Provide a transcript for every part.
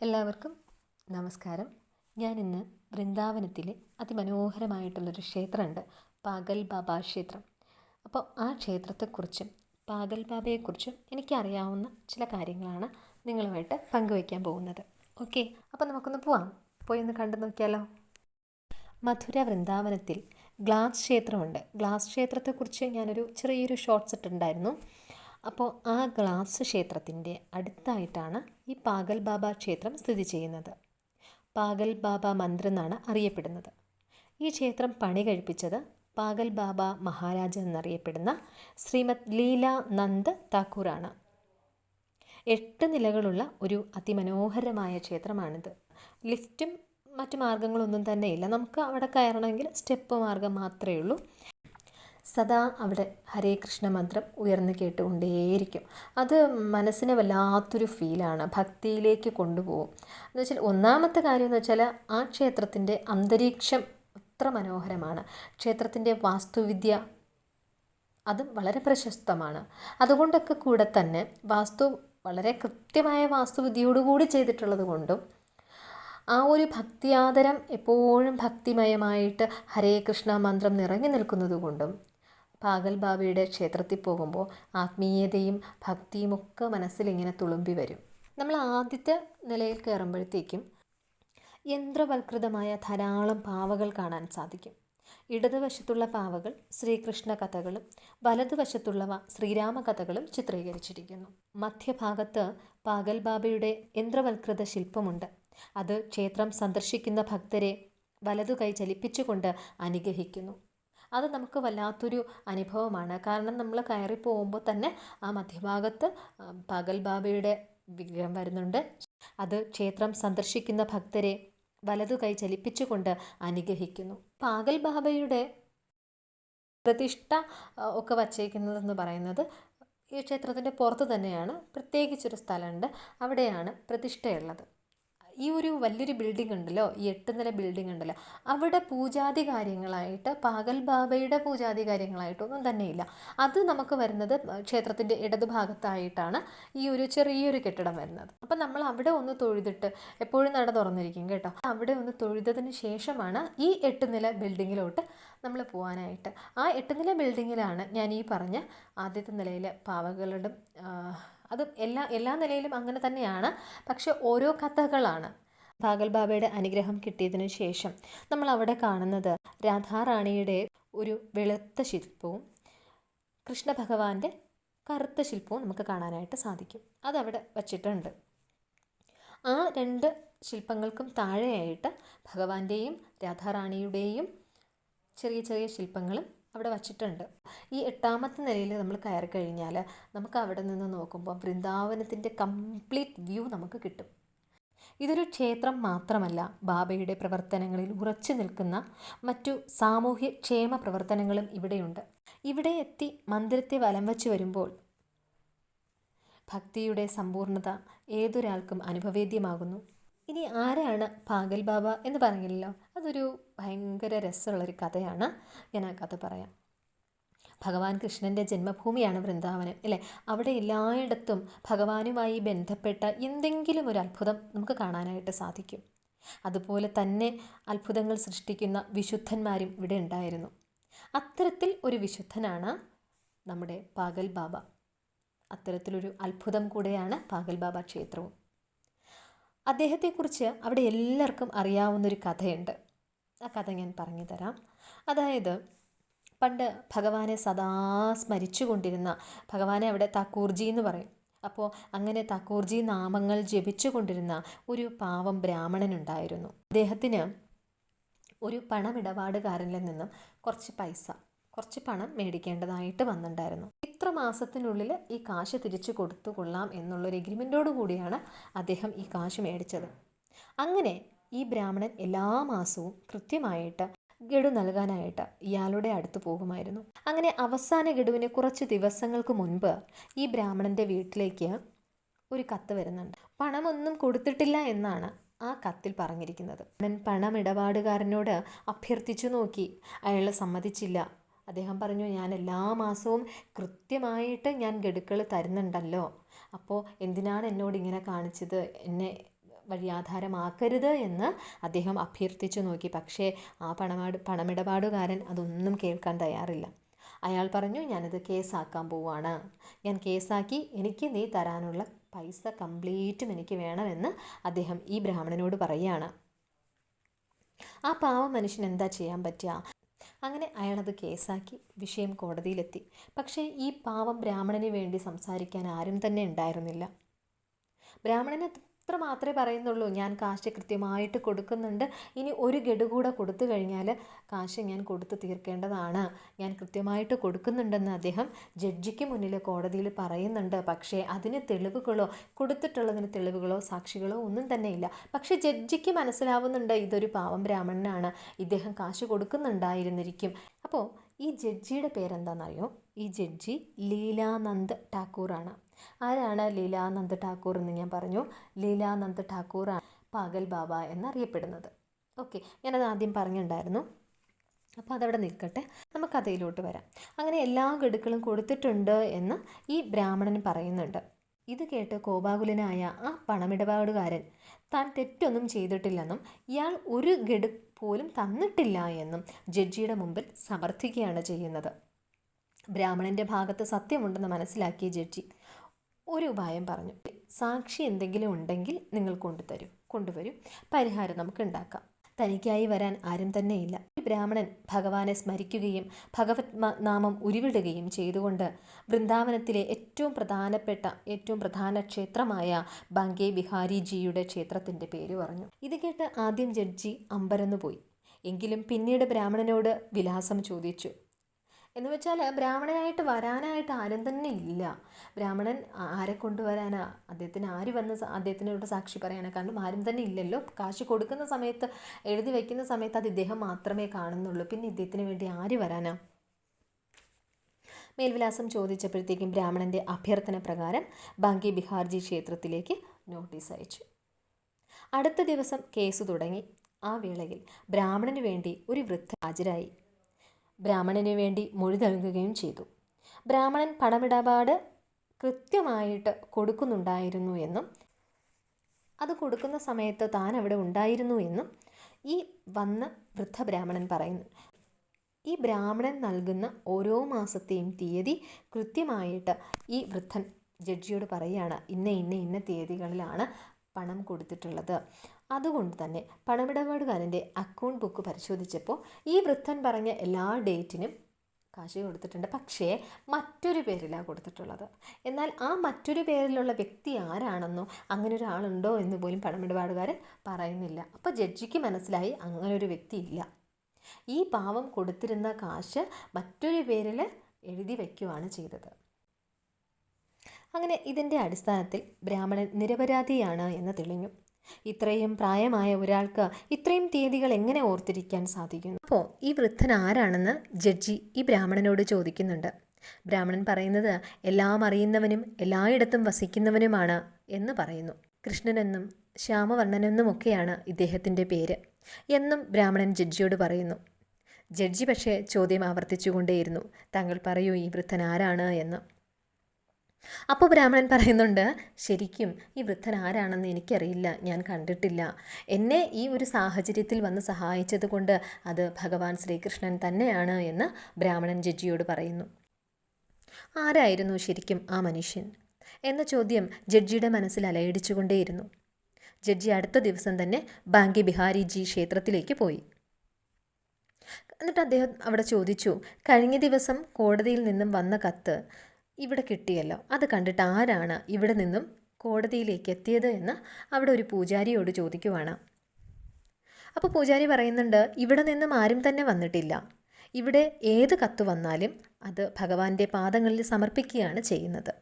എല്ലാവർക്കും നമസ്കാരം. ഞാൻ ഇന്ന് വൃന്ദാവനത്തിലെ അതിമനോഹരമായിട്ടുള്ളൊരു ക്ഷേത്രമുണ്ട് പാഗൽ ബാബ ക്ഷേത്രം. അപ്പോൾ ആ ക്ഷേത്രത്തെക്കുറിച്ചും പാഗൽ ബാബയെക്കുറിച്ചും എനിക്കറിയാവുന്ന ചില കാര്യങ്ങളാണ് നിങ്ങളുമായിട്ട് പങ്കുവയ്ക്കാൻ പോകുന്നത്. ഓക്കെ അപ്പോൾ നമുക്കൊന്ന് പോവാം. പോയി ഒന്ന് കണ്ടു നോക്കിയാലോ? മധുര വൃന്ദാവനത്തിൽ ഗ്ലാസ് ക്ഷേത്രമുണ്ട്. ഗ്ലാസ് ക്ഷേത്രത്തെക്കുറിച്ച് ഞാനൊരു ചെറിയൊരു ഷോർട്ട്സ് ഇട്ടിട്ടുണ്ടായിരുന്നു അപ്പോൾ ആ ഗ്ലാസ് ക്ഷേത്രത്തിന്റെ അടുത്തായിട്ടാണ് ഈ പാഗൽ ബാബ ക്ഷേത്രം സ്ഥിതി ചെയ്യുന്നത്. പാഗൽ ബാബ മന്ദിർ എന്നാണ് അറിയപ്പെടുന്നത്. ഈ ക്ഷേത്രം പണി കഴിപ്പിച്ചത് പാഗൽ ബാബ മഹാരാജ എന്നറിയപ്പെടുന്ന ശ്രീമത് ലീല നന്ദ് താക്കൂറാണ്. എട്ട് നിലകളുള്ള ഒരു അതിമനോഹരമായ ക്ഷേത്രമാണിത്. ലിഫ്റ്റും മറ്റു മാർഗങ്ങളൊന്നും തന്നെ ഇല്ല നമുക്ക് അവിടെ കയറണമെങ്കിൽ സ്റ്റെപ്പ് മാർഗം മാത്രമേ ഉള്ളൂ. സദാ അവിടെ ഹരേ കൃഷ്ണ മന്ത്രം ഉയർന്നു കേട്ടുകൊണ്ടേയിരിക്കും. അത് മനസ്സിനെ വല്ലാത്തൊരു ഫീലാണ്. ഭക്തിയിലേക്ക് കൊണ്ടുപോകും. എന്ന് വെച്ചാൽ ഒന്നാമത്തെ കാര്യം എന്ന് വെച്ചാൽ ആ ക്ഷേത്രത്തിന്റെ അന്തരീക്ഷം അത്ര മനോഹരമാണ്. ക്ഷേത്രത്തിന്റെ വാസ്തുവിദ്യ അതും വളരെ പ്രശസ്തമാണ്. അതുകൊണ്ടൊക്കെ കൂടെ തന്നെ വാസ്തു വളരെ കൃത്യമായ വാസ്തുവിദ്യയോടുകൂടി ചെയ്തിട്ടുള്ളത് കൊണ്ടും ആ ഒരു ഭക്തിയാദരം എപ്പോഴും ഭക്തിമയമായിട്ട് ഹരേ കൃഷ്ണ മന്ത്രം നിറങ്ങി നിൽക്കുന്നത് കൊണ്ടും പാഗൽ ബാബയുടെ ക്ഷേത്രത്തിൽ പോകുമ്പോൾ ആത്മീയതയും ഭക്തിയും ഒക്കെ മനസ്സിലിങ്ങനെ തുളുമ്പി വരും. നമ്മൾ ആദ്യത്തെ നിലയിൽ കയറുമ്പോഴത്തേക്കും യന്ത്രവൽകൃതമായ ധാരാളം പാവകൾ കാണാൻ സാധിക്കും. ഇടതുവശത്തുള്ള പാവകൾ ശ്രീകൃഷ്ണ കഥകളും വലതുവശത്തുള്ളവ ശ്രീരാമ കഥകളും ചിത്രീകരിച്ചിരിക്കുന്നു. മധ്യഭാഗത്ത് പാഗൽബാബയുടെ യന്ത്രവൽകൃത ശില്പമുണ്ട്. അത് ക്ഷേത്രം സന്ദർശിക്കുന്ന ഭക്തരെ വലതു കൈ ചലിപ്പിച്ചുകൊണ്ട് അനുഗ്രഹിക്കുന്നു. അത് നമുക്ക് വല്ലാത്തൊരു അനുഭവമാണ്. കാരണം നമ്മൾ കയറി പോകുമ്പോൾ തന്നെ ആ മധ്യഭാഗത്ത് പകൽ ബാബയുടെ വിഗ്രഹം വരുന്നുണ്ട്. അത് ക്ഷേത്രം സന്ദർശിക്കുന്ന ഭക്തരെ വലതു കൈ ചലിപ്പിച്ചുകൊണ്ട് അനുഗ്രഹിക്കുന്നു. പാഗൽ ബാബയുടെ പ്രതിഷ്ഠ ഒക്കെ വച്ചേക്കുന്നതെന്ന് പറയുന്നത് ഈ ക്ഷേത്രത്തിന്റെ പുറത്ത് തന്നെയാണ്. പ്രത്യേകിച്ചൊരു സ്ഥലമുണ്ട്. അവിടെയാണ് പ്രതിഷ്ഠയുള്ളത്. ഈ ഒരു വലിയൊരു ബിൽഡിംഗ് ഉണ്ടല്ലോ ഈ എട്ട് നില ബിൽഡിംഗ് ഉണ്ടല്ലോ അവിടെ പൂജാതി കാര്യങ്ങളായിട്ട് പാഗൽ ബാബയുടെ പൂജാതി കാര്യങ്ങളായിട്ടൊന്നും തന്നെയില്ല അത് നമുക്ക് വരുന്നത് ക്ഷേത്രത്തിന്റെ ഇടതുഭാഗത്തായിട്ടാണ് ഈ ഒരു ചെറിയൊരു കെട്ടിടം വരുന്നത്. അപ്പം നമ്മൾ അവിടെ ഒന്ന് തൊഴുതിട്ട് എപ്പോഴും നട തുറന്നിരിക്കും കേട്ടോ. അവിടെ ഒന്ന് തൊഴുതതിന് ശേഷമാണ് ഈ എട്ട് നില ബിൽഡിങ്ങിലോട്ട് നമ്മൾ പോകാനായിട്ട് ആ എട്ട് നില ബിൽഡിങ്ങിലാണ് ഞാൻ ഈ പറഞ്ഞ ആദ്യത്തെ നിലയിലെ പാവകളുടെ അത് എല്ലാ എല്ലാ നിലയിലും അങ്ങനെ തന്നെയാണ്. പക്ഷെ ഓരോ കഥകളാണ്. പാഗൽ ബാബയുടെ അനുഗ്രഹം കിട്ടിയതിനു ശേഷം നമ്മൾ അവിടെ കാണുന്നത് രാധാറാണിയുടെ ഒരു വെളുത്ത ശില്പവും കൃഷ്ണ ഭഗവാന്റെ കറുത്ത ശില്പവും നമുക്ക് കാണാനായിട്ട് സാധിക്കും. അതവിടെ വച്ചിട്ടുണ്ട്. ആ രണ്ട് ശില്പങ്ങൾക്കും താഴെയായിട്ട് ഭഗവാന്റെയും രാധാറാണിയുടെയും ചെറിയ ചെറിയ ശില്പങ്ങളും അവിടെ വച്ചിട്ടുണ്ട്. ഈ എട്ടാമത്തെ നിലയിൽ നമ്മൾ കയറി കഴിഞ്ഞാൽ നമുക്ക് അവിടെ നിന്ന് നോക്കുമ്പോൾ വൃന്ദാവനത്തിന്റെ കംപ്ലീറ്റ് വ്യൂ നമുക്ക് കിട്ടും. ഇതൊരു ക്ഷേത്രം മാത്രമല്ല ബാബയുടെ പ്രവർത്തനങ്ങളിൽ ഉറച്ചു നിൽക്കുന്ന മറ്റു സാമൂഹ്യ ക്ഷേമ പ്രവർത്തനങ്ങളും ഇവിടെയുണ്ട്. ഇവിടെ എത്തി മന്ദിരത്തെ വലം വച്ച് വരുമ്പോൾ ഭക്തിയുടെ സമ്പൂർണത ഏതൊരാൾക്കും അനുഭവേദ്യമാകുന്നു. ഇനി ആരാണ് പാഗൽ ബാബ എന്ന് പറഞ്ഞില്ലല്ലോ? അതൊരു ഭയങ്കര രസമുള്ളൊരു കഥയാണ് ഞാൻ ആ കഥ പറയാം. ഭഗവാൻ കൃഷ്ണന്റെ ജന്മഭൂമിയാണ് വൃന്ദാവനം അല്ലേ? അവിടെ എല്ലായിടത്തും ഭഗവാനുമായി ബന്ധപ്പെട്ട എന്തെങ്കിലും ഒരു അത്ഭുതം നമുക്ക് കാണാനായിട്ട് സാധിക്കും. അതുപോലെ തന്നെ അത്ഭുതങ്ങൾ സൃഷ്ടിക്കുന്ന വിശുദ്ധന്മാരും ഇവിടെ ഉണ്ടായിരുന്നു. അത്തരത്തിൽ ഒരു വിശുദ്ധനാണ് നമ്മുടെ പാഗൽ ബാബ. അത്തരത്തിലൊരു അത്ഭുതം കൂടെയാണ് പാഗൽ ബാബ ക്ഷേത്രവും. അദ്ദേഹത്തെക്കുറിച്ച് അവിടെ എല്ലാവർക്കും അറിയാവുന്നൊരു കഥയുണ്ട്. ആ കഥ ഞാൻ പറഞ്ഞു തരാം. അതായത് പണ്ട് ഭഗവാനെ സദാ സ്മരിച്ചു കൊണ്ടിരുന്ന ഭഗവാനെ അവിടെ താക്കൂർജി എന്ന് പറയും. അപ്പോൾ അങ്ങനെ താക്കൂർജി നാമങ്ങൾ ജപിച്ചു കൊണ്ടിരുന്ന ഒരു പാവം ബ്രാഹ്മണനുണ്ടായിരുന്നു. അദ്ദേഹത്തിന് ഒരു പണമിടപാടുകാരനിൽ നിന്നും കുറച്ച് പൈസ കുറച്ച് പണം മേടിക്കേണ്ടതായിട്ട് വന്നിട്ടുണ്ടായിരുന്നു. ഇത്ര മാസത്തിനുള്ളിൽ ഈ കാശ് തിരിച്ചു കൊടുത്തു കൊള്ളാം എന്നുള്ളൊരു എഗ്രിമെന്റോടു കൂടിയാണ് അദ്ദേഹം ഈ കാശ് മേടിച്ചത്. അങ്ങനെ ഈ ബ്രാഹ്മണൻ എല്ലാ മാസവും കൃത്യമായിട്ട് ഗഡു നൽകാനായിട്ട് ഇയാളുടെ അടുത്ത് പോകുമായിരുന്നു. അങ്ങനെ അവസാന ഗഡുവിന് കുറച്ച് ദിവസങ്ങൾക്ക് മുൻപ് ഈ ബ്രാഹ്മണന്റെ വീട്ടിലേക്ക് ഒരു കത്ത് വരുന്നുണ്ട്. പണമൊന്നും കൊടുത്തിട്ടില്ല എന്നാണ് ആ കത്തിൽ പറഞ്ഞിരിക്കുന്നത്. പണമിടപാടുകാരനോട് അഭ്യർത്ഥിച്ചു നോക്കി. അയാൾ സമ്മതിച്ചില്ല. അദ്ദേഹം പറഞ്ഞു ഞാൻ എല്ലാ മാസവും കൃത്യമായിട്ട് ഞാൻ ഗഡുക്കൾ തരുന്നുണ്ടല്ലോ. അപ്പോൾ എന്തിനാണ് എന്നോട് ഇങ്ങനെ കാണിച്ചത്? എന്നെ വഴിയാധാരമാക്കരുത് എന്ന് അദ്ദേഹം അഭ്യർത്ഥിച്ചു നോക്കി. പക്ഷേ ആ പണമാട് പണമിടപാടുകാരൻ അതൊന്നും കേൾക്കാൻ തയ്യാറില്ല. അയാൾ പറഞ്ഞു ഞാനത് കേസാക്കാൻ പോവാണ്. ഞാൻ കേസാക്കി എനിക്ക് നീ തരാനുള്ള പൈസ കംപ്ലീറ്റും എനിക്ക് വേണമെന്ന് അദ്ദേഹം ഈ ബ്രാഹ്മണനോട് പറയുകയാണ് ആ പാവ മനുഷ്യൻ എന്താ ചെയ്യാൻ പറ്റുക അങ്ങനെ അയാളത് കേസാക്കി വിഷയം കോടതിയിലെത്തി. പക്ഷേ ഈ പാവം ബ്രാഹ്മണന് വേണ്ടി സംസാരിക്കാൻ ആരും തന്നെ ഉണ്ടായിരുന്നില്ല. ബ്രാഹ്മണന് അത്ര മാത്രമേ പറയുന്നുള്ളൂ. ഞാൻ കാശ് കൃത്യമായിട്ട് കൊടുക്കുന്നുണ്ട്. ഇനി ഒരു ഗഡു കൂടെ കൊടുത്തു കഴിഞ്ഞാൽ കാശ് ഞാൻ കൊടുത്തു തീർക്കേണ്ടതാണ്. ഞാൻ കൃത്യമായിട്ട് കൊടുക്കുന്നുണ്ടെന്ന് അദ്ദേഹം ജഡ്ജിക്ക് മുന്നിൽ കോടതിയിൽ പറയുന്നുണ്ട്. പക്ഷേ അതിന് തെളിവുകളോ കൊടുത്തിട്ടുള്ളതിന് തെളിവുകളോ സാക്ഷികളോ ഒന്നും തന്നെ ഇല്ല. പക്ഷേ ജഡ്ജിക്ക് മനസ്സിലാവുന്നുണ്ട് ഇതൊരു പാവം ബ്രാഹ്മണനാണ്. ഇദ്ദേഹം കാശ് കൊടുക്കുന്നുണ്ടായിരുന്നിരിക്കും. അപ്പോൾ ഈ ജഡ്ജിയുടെ പേരെന്താണെന്നറിയോ? ഈ ജഡ്ജി ലീലാനന്ദ് ഠാക്കൂറാണ് ആരാണ് ലീലാനന്ദ് ഠാക്കൂർ എന്ന് ഞാൻ പറഞ്ഞു. ലീലാനന്ദ് ഠാക്കൂറാണ് പാഗൽ ബാബ എന്നറിയപ്പെടുന്നത്. ഓക്കെ ഞാനത് ആദ്യം പറഞ്ഞിട്ടുണ്ടായിരുന്നു. അപ്പോൾ അതവിടെ നിൽക്കട്ടെ. നമുക്ക് കഥയിലോട്ട് വരാം. അങ്ങനെ എല്ലാ ഗഡുക്കളും കൊടുത്തിട്ടുണ്ട് എന്ന് ഈ ബ്രാഹ്മണൻ പറയുന്നുണ്ട്. ഇത് കേട്ട് കോപാകുലനായ ആ പണമിടപാടുകാരൻ താൻ തെറ്റൊന്നും ചെയ്തിട്ടില്ലെന്നും ഇയാൾ ഒരു ഗഡു പോലും തന്നിട്ടില്ല എന്നും ജഡ്ജിയുടെ മുമ്പിൽ സമർത്ഥിക്കുകയാണ് ചെയ്യുന്നത്. ബ്രാഹ്മണന്റെ ഭാഗത്ത് സത്യമുണ്ടെന്ന് മനസ്സിലാക്കിയ ജഡ്ജി ഒരു ഉപായം പറഞ്ഞു. സാക്ഷി എന്തെങ്കിലും ഉണ്ടെങ്കിൽ നിങ്ങൾ കൊണ്ടുതരും. കൊണ്ടുവരും. പരിഹാരം നമുക്ക് ഉണ്ടാക്കാം. തനിക്കായി വരാൻ ആരും തന്നെയില്ല. ബ്രാഹ്മണൻ ഭഗവാനെ സ്മരിക്കുകയും ഭഗവത് നാമം ഉരുവിടുകയും ചെയ്തുകൊണ്ട് വൃന്ദാവനത്തിലെ ഏറ്റവും പ്രധാനപ്പെട്ട ഏറ്റവും പ്രധാന ക്ഷേത്രമായ ബങ്കെ ബിഹാരിജിയുടെ ക്ഷേത്രത്തിന്റെ പേര് പറഞ്ഞു. ഇത് കേട്ട് ആദ്യം ജഡ്ജി അമ്പരന്നു പോയി എങ്കിലും പിന്നീട് ബ്രാഹ്മണനോട് വിലാസം ചോദിച്ചു. എന്ന് വെച്ചാൽ ബ്രാഹ്മണനായിട്ട് വരാനായിട്ട് ആരും തന്നെ ഇല്ല. ബ്രാഹ്മണൻ ആരെ കൊണ്ടുവരാനാ? അദ്ദേഹത്തിന് ആര് വന്ന് അദ്ദേഹത്തിനോട് സാക്ഷി പറയാനാ? കാരണം ആരും തന്നെ ഇല്ലല്ലോ. കാശ് കൊടുക്കുന്ന സമയത്ത് എഴുതി വയ്ക്കുന്ന സമയത്ത് അത് ഇദ്ദേഹം മാത്രമേ കാണുന്നുള്ളൂ. പിന്നെ ഇദ്ദേഹത്തിന് വേണ്ടി ആര് വരാനാ? മേൽവിലാസം ചോദിച്ചപ്പോഴത്തേക്കും ബ്രാഹ്മണന്റെ അഭ്യർത്ഥന പ്രകാരം ബാങ്കി ബിഹാർജി ക്ഷേത്രത്തിലേക്ക് നോട്ടീസ് അയച്ചു. അടുത്ത ദിവസം കേസ് തുടങ്ങി. ആ വേളയിൽ ബ്രാഹ്മണന് വേണ്ടി ഒരു വൃദ്ധ ഹാജരായി. ബ്രാഹ്മണന് വേണ്ടി മൊഴി നൽകുകയും ചെയ്തു. ബ്രാഹ്മണൻ പണമിടപാട് കൃത്യമായിട്ട് കൊടുക്കുന്നുണ്ടായിരുന്നു എന്നും അത് കൊടുക്കുന്ന സമയത്ത് താൻ അവിടെ ഉണ്ടായിരുന്നു എന്നും ഈ വന്ന വൃദ്ധ ബ്രാഹ്മണൻ പറയുന്നു. ഈ ബ്രാഹ്മണൻ നൽകുന്ന ഓരോ മാസത്തെയും തീയതി കൃത്യമായിട്ട് ഈ വൃദ്ധൻ ജഡ്ജിയോട് പറയുകയാണ് ഇന്ന ഇന്ന ഇന്ന തീയതികളിലാണ് പണം കൊടുത്തിട്ടുള്ളത്. അതുകൊണ്ട് തന്നെ പണമിടപാടുകാരന്റെ അക്കൗണ്ട് ബുക്ക് പരിശോധിച്ചപ്പോൾ ഈ വൃദ്ധൻ പറഞ്ഞ എല്ലാ ഡേറ്റിനും കാശ് കൊടുത്തിട്ടുണ്ട്. പക്ഷേ മറ്റൊരു പേരിലാണ് കൊടുത്തിട്ടുള്ളത്. എന്നാൽ ആ മറ്റൊരു പേരിലുള്ള വ്യക്തി ആരാണെന്നോ അങ്ങനെ ഒരാളുണ്ടോ എന്ന് പോലും പണമിടപാടുകാരൻ പറയുന്നില്ല. അപ്പോൾ ജഡ്ജിക്ക് മനസ്സിലായി അങ്ങനെ ഒരു വ്യക്തി ഇല്ല. ഈ പാവം കൊടുത്തിരുന്ന കാശ് മറ്റൊരു പേരിൽ എഴുതി വയ്ക്കുവാണ് ചെയ്തത്. അങ്ങനെ ഇതിന്റെ അടിസ്ഥാനത്തിൽ ബ്രാഹ്മണൻ നിരപരാധിയാണ് എന്ന് തെളിഞ്ഞു. ഇത്രയും പ്രായമായ ഒരാൾക്ക് ഇത്രയും തീയതികൾ എങ്ങനെ ഓർത്തിരിക്കാൻ സാധിക്കുന്നു? അപ്പോൾ ഈ വൃദ്ധൻ ആരാണെന്ന് ജഡ്ജി ഈ ബ്രാഹ്മണനോട് ചോദിക്കുന്നുണ്ട്. ബ്രാഹ്മണൻ പറയുന്നത് എല്ലാം അറിയുന്നവനും എല്ലായിടത്തും വസിക്കുന്നവനുമാണ് എന്ന് പറയുന്നു. കൃഷ്ണനെന്നും ശ്യാമവർണനെന്നുമൊക്കെയാണ് ഇദ്ദേഹത്തിന്റെ പേര് എന്നും ബ്രാഹ്മണൻ ജഡ്ജിയോട് പറയുന്നു. ജഡ്ജി പക്ഷേ ചോദ്യം ആവർത്തിച്ചുകൊണ്ടേയിരുന്നു. താങ്കൾ പറയൂ ഈ വൃദ്ധൻ ആരാണ് എന്ന്. അപ്പോൾ ബ്രാഹ്മണൻ പറയുന്നുണ്ട് ശരിക്കും ഈ വൃദ്ധൻ ആരാണെന്ന് എനിക്കറിയില്ല ഞാൻ കണ്ടിട്ടില്ല. എന്നെ ഈ ഒരു സാഹചര്യത്തിൽ വന്ന് സഹായിച്ചത് കൊണ്ട് അത് ഭഗവാൻ ശ്രീകൃഷ്ണൻ തന്നെയാണ് എന്ന് ബ്രാഹ്മണൻ ജഡ്ജിയോട് പറയുന്നു. ആരായിരുന്നു ശരിക്കും ആ മനുഷ്യൻ? എന്ന ചോദ്യം ജഡ്ജിയുടെ മനസ്സിൽ അലയടിച്ചുകൊണ്ടേയിരുന്നു. ജഡ്ജി അടുത്ത ദിവസം തന്നെ ബാങ്കി ബിഹാരിജി ക്ഷേത്രത്തിലേക്ക് പോയി. എന്നിട്ട് അദ്ദേഹം അവിടെ ചോദിച്ചു കഴിഞ്ഞ ദിവസം കോടതിയിൽ നിന്നും വന്ന കത്ത് ഇവിടെ കിട്ടിയല്ലോ. അത് കണ്ടിട്ട് ആരാണ് ഇവിടെ നിന്നും കോടതിയിലേക്ക് എത്തിയത് എന്ന് അവിടെ ഒരു പൂജാരിയോട് ചോദിക്കുവാണ്. അപ്പോൾ പൂജാരി പറയുന്നുണ്ട് ഇവിടെ നിന്നും ആരും തന്നെ വന്നിട്ടില്ല. ഇവിടെ ഏത് കത്ത് വന്നാലും അത് ഭഗവാന്റെ പാദങ്ങളിൽ സമർപ്പിക്കുകയാണ് ചെയ്യുന്നത്.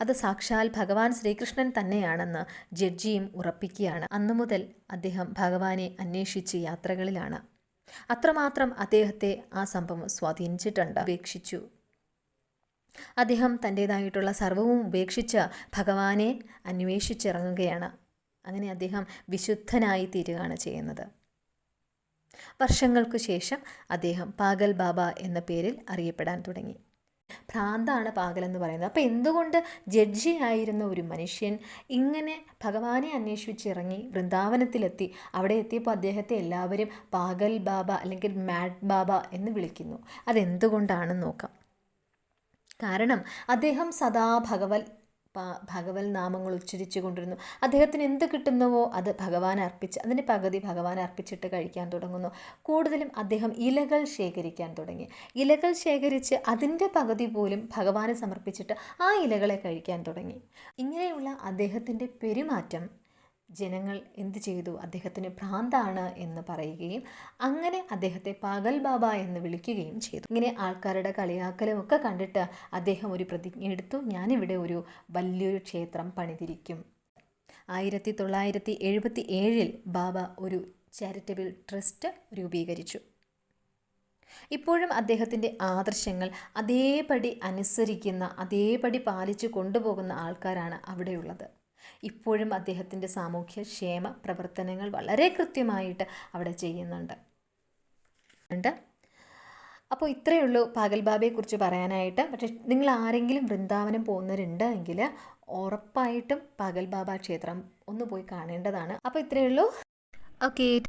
അത് സാക്ഷാൽ ഭഗവാൻ ശ്രീകൃഷ്ണൻ തന്നെയാണെന്ന് ജഡ്ജിയും ഉറപ്പിക്കുകയാണ്. അന്നു മുതൽ അദ്ദേഹം ഭഗവാനെ അന്വേഷിച്ച് യാത്രകളിലാണ്. അത്രമാത്രം അദ്ദേഹത്തെ ആ സംഭവം സ്വാധീനിച്ചിട്ടുണ്ട്. ഉപേക്ഷിച്ചു. അദ്ദേഹം തന്റേതായിട്ടുള്ള സർവവും ഉപേക്ഷിച്ച് ഭഗവാനെ അന്വേഷിച്ചിറങ്ങുകയാണ്. അങ്ങനെ അദ്ദേഹം വിശുദ്ധനായി തീരുകയാണ് ചെയ്യുന്നത്. വർഷങ്ങൾക്കു ശേഷം അദ്ദേഹം പാഗൽ ബാബ എന്ന പേരിൽ അറിയപ്പെടാൻ തുടങ്ങി. ഭ്രാന്താണ് പാഗൽ എന്ന് പറയുന്നത്. അപ്പോൾ എന്തുകൊണ്ട് ജഡ്ജി ആയിരുന്ന ഒരു മനുഷ്യൻ ഇങ്ങനെ ഭഗവാനെ അന്വേഷിച്ചിറങ്ങി വൃന്ദാവനത്തിലെത്തി അവിടെ എത്തിയപ്പോൾ അദ്ദേഹത്തെ എല്ലാവരും പാഗൽ ബാബ അല്ലെങ്കിൽ മാഡ് ബാബ എന്ന് വിളിക്കുന്നു? അതെന്തുകൊണ്ടാണെന്ന് നോക്കാം. കാരണം അദ്ദേഹം സദാ ഭഗവത് ഭഗവത് നാമങ്ങൾ ഉച്ചരിച്ചു കൊണ്ടിരുന്നു. അദ്ദേഹത്തിന് എന്ത് കിട്ടുന്നുവോ അത് ഭഗവാൻ അർപ്പിച്ച് അതിന്റെ പകുതി ഭഗവാൻ അർപ്പിച്ചിട്ട് കഴിക്കാൻ തുടങ്ങുന്നു. കൂടുതലും അദ്ദേഹം ഇലകൾ ശേഖരിക്കാൻ തുടങ്ങി. ഇലകൾ ശേഖരിച്ച് അതിന്റെ പകുതി പോലും ഭഗവാന് സമർപ്പിച്ചിട്ട് ആ ഇലകളെ കഴിക്കാൻ തുടങ്ങി. ഇങ്ങനെയുള്ള അദ്ദേഹത്തിന്റെ പെരുമാറ്റം ജനങ്ങൾ എന്ത് ചെയ്തു? അദ്ദേഹത്തിന് ഭ്രാന്താണ് എന്ന് പറയുകയും അങ്ങനെ അദ്ദേഹത്തെ പാഗൽ ബാബ എന്ന് വിളിക്കുകയും ചെയ്തു. ഇങ്ങനെ ആൾക്കാരുടെ കളിയാക്കലും ഒക്കെ കണ്ടിട്ട് അദ്ദേഹം ഒരു പ്രതിജ്ഞ എടുത്തു. ഞാനിവിടെ ഒരു വലിയൊരു ക്ഷേത്രം പണിതിരിക്കും. ആയിരത്തി തൊള്ളായിരത്തി എഴുപത്തി ഏഴിൽ ബാബ ഒരു ചാരിറ്റബിൾ ട്രസ്റ്റ് രൂപീകരിച്ചു. ഇപ്പോഴും അദ്ദേഹത്തിന്റെ ആദർശങ്ങൾ അതേപടി അനുസരിക്കുന്ന അതേപടി പാലിച്ചു കൊണ്ടുപോകുന്ന ആൾക്കാരാണ് അവിടെയുള്ളത്. ഇപ്പോഴും അദ്ദേഹത്തിന്റെ സാമൂഹ്യ ക്ഷേമ പ്രവർത്തനങ്ങൾ വളരെ കൃത്യമായിട്ട് അവിടെ ചെയ്യുന്നുണ്ട്. ഉണ്ട്. അപ്പോൾ ഇത്രയേ ഉള്ളൂ പാഗൽ ബാബയെക്കുറിച്ച് പറയാനായിട്ട്. പക്ഷേ നിങ്ങൾ ആരെങ്കിലും വൃന്ദാവനം പോകുന്നവരുണ്ട് എങ്കിൽ ഉറപ്പായിട്ടും പാഗൽ ബാബ ക്ഷേത്രം ഒന്ന് പോയി കാണേണ്ടതാണ്. അപ്പോൾ ഇത്രയേ ഉള്ളൂ. ഓക്കെ